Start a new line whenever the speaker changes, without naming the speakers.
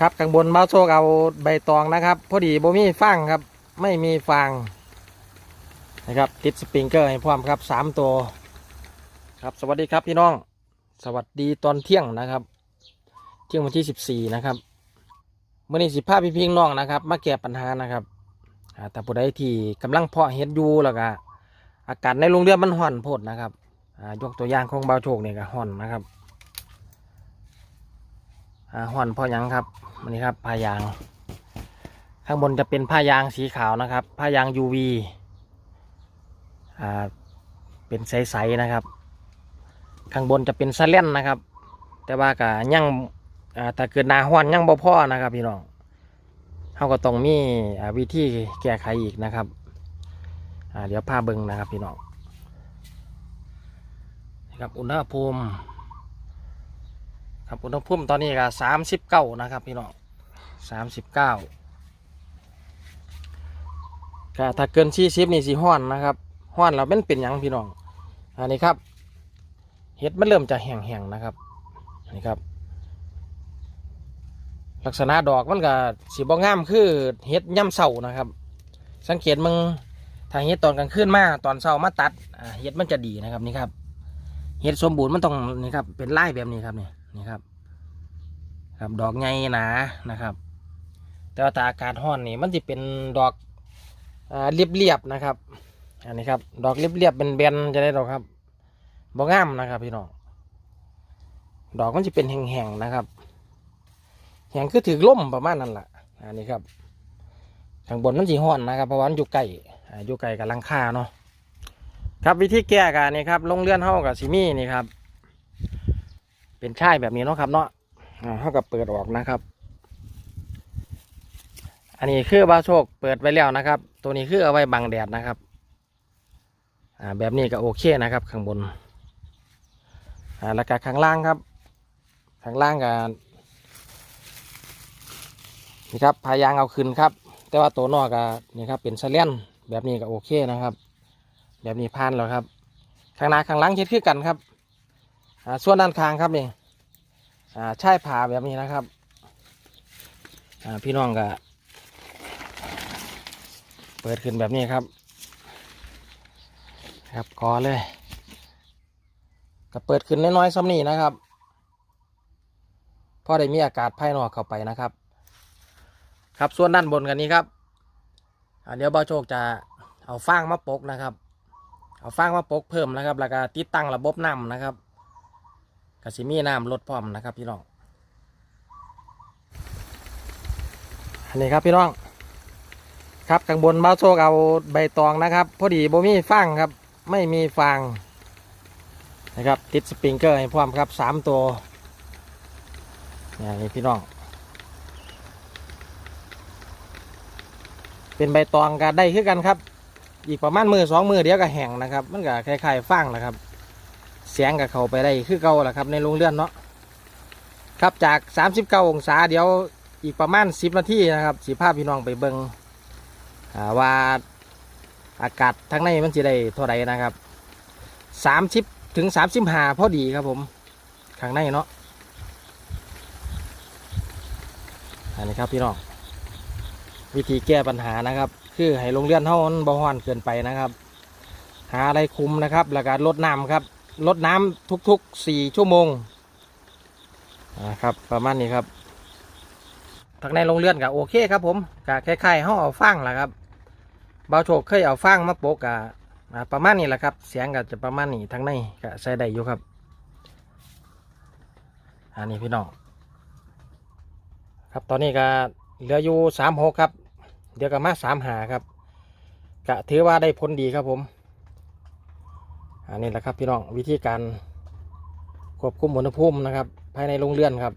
ครับข้างบนเบาโซกเอาใบตองนะครับ พอดีโบมีฟางครับ ไม่มีฟางนะครับ ติดสปริงเกอร์ให้พร้อมครับสามตัว ครับสวัสดีครับพี่น้อง สวัสดีตอนเที่ยงนะครับ เที่ยงวันที่สิบสี่นะครับเมื่อนี้สิภาพพี่พิงน้องนะครับ มาแก้ปัญหานะครับแต่ผู้ใดที่กำลังเพาะเห็ดอยู่แล้วก็อากาศในโรงเรือนมันห่อนโพดนะครับยกตัวอย่างของเบาโชคเนี่ยก็ห่อนนะครับ ห่อนพราะหยังครับอันนี้ครับผ้ายาง ข้างบนจะเป็นผ้ายางสีขาวนะครับผ้ายาง UV อ่าเป็นใสๆนะครับ ข้างบนจะเป็นสะเลนนะครับ แต่ว่าก็ยังอ่าถ้าเกิดนาห้อนยังบ่พ่อนะครับพี่น้องเขาก็ต้องมีวิธีแก้ไขอีกนะครับเดี๋ยวพาเบิงนะครับพี่น้องนะครับอุณหภูมิ ครับอุณหภูมิตอนนี้ก็สามสิบเก้านะครับพี่น้องสามสิบเก้าก็ถ้าเกินสี่สิบนี่สีห้อนนะครับห้อนแล้วเป็นเป็นยังพี่น้องอันนี้ครับเห็ดมันเริ่มจะแห้งๆนะครับนี่ครับ ลักษณะดอกมันก็สีบ่งามคือเห็ดย่ำเสานะครับ สังเกตมึงถ้าเห็ดตอนกลางคืนมาตอนเช้ามาตัดเห็ดมันจะดีนะครับนี่ครับเห็ดสมบูรณ์มันต้องนี่ครับเป็นไล่แบบนี้ครับนี่ นี่ครับ ครับดอกใหญ่หนานะครับ แต่ว่าถ้าอากาศร้อนนี่มันจะเป็นดอกเรียบๆนะครับ อันนี้ครับ ดอกเรียบๆเป็นแบนจะได้ดอกครับบ่งามนะครับ พี่น้องดอกมันจะเป็นแห้งๆนะครับแห้งคือถือล่มประมาณนั้นแหละอันนี้ครับข้างบนมันสีห้อนนะครับเพราะว่ามันอยู่ใกล้อ่าอยู่ใกล้กับลังคาเนาะครับวิธีแก้กันนี่ครับลงเลื่อนเท่ากับซิมี่นี่ครับ เป็นช่ายแบบนี้เนาะครับ เนาะเท่ากับเปิดออกนะครับ อันนี้คือบาโชคเปิดไว้แล้วนะครับ ตัวนี้คือเอาไว้บังแดดนะครับอ่าแบบนี้ก็โอเคนะครับ ข้างบนอ่าแล้วก็ข้างล่างครับ ข้างล่างกันนี่ครับพายางเอาขึ้นครับ แต่ว่าตัวนอกก็นี่ครับเป็นสะเลนแบบนี้ก็โอเคนะครับ แบบนี้ผ่านแล้วครับ ข้างหน้าข้างหล่างเช็ดคือกันครับ อ่าส่วนด้านข้างครับนี่อ่าใช่ผ่าแบบนี้นะครับอ่าพี่น้องก็เปิดขึ้นแบบนี้ครับ ครับกอเลยก็เปิดขึ้นน้อยๆซ้ำนี่นะครับพอได้มีอากาศภายนอกเข้าไปนะครับ ครับส่วนด้านบนกันนี้ครับอ่าเดี๋ยวบ่าวโชคจะเอาฟางมาปกนะครับ เอาฟางมาปกเพิ่มนะครับ แล้วก็ติดตั้งระบบน้ำนะครับ กสิมีน้ำลดพร้อมนะครับพี่น้อง อันนี้ครับพี่น้อง ครับข้างบนบ่าโชคเอาใบตองนะครับพอดีโบมีฟางครับ ไม่มีฟางนะครับติดสปริงเกอร์ให้พร้อมครับสามตัวนี่พี่น้อง เป็นใบตองก็ได้คือกันครับ อีกประมาณมือสองมือเดียวก็แห้งนะครับ มันก็คล้ายๆฟางนะครับ เสียงกับเขาไปได้คือเก่าแหละครับในโรงเรือนเนาะครับจาก 39 องศาเดี๋ยวอีกประมาณ 10 นาทีนะครับสีภาพพี่น้องไปเบิงว่าอากาศทั้งในมันจะได้เท่าไหร่นะครับสามสิบถึงสามสิบห้าพอดีครับผมข้างในเนาะอันนี้ครับพี่น้องวิธีแก้ปัญหานะครับ คือให้โรงเรียนเท่านั้นบ่ฮ้อนเกินไปนะครับ หาอะไรคุมนะครับแล้วก็ลดน้ำครับ ลดน้ำทุกๆสี่ชั่วโมงนะครับประมาณนี้ครับทางในโรงเรียนก็โอเคครับผมก็คล้ายๆห้องเอาฟางแหละครับเบาโชคเคยเอาฟางมาโปกะอ่าประมาณนี้แหละครับ เสียงก็จะประมาณนี้ทั้งในก็ใช้ได้อยู่ครับ อันนี้พี่น้องครับตอนนี้ก็เหลืออยู่สามหกครับ เดี๋ยวก็มาสามหาครับก็ถือว่าได้ผลดีครับผม อันนี้แหละครับพี่น้องวิธีการควบคุมอุณหภูมินะครับ ภายในโรงเรือนครับ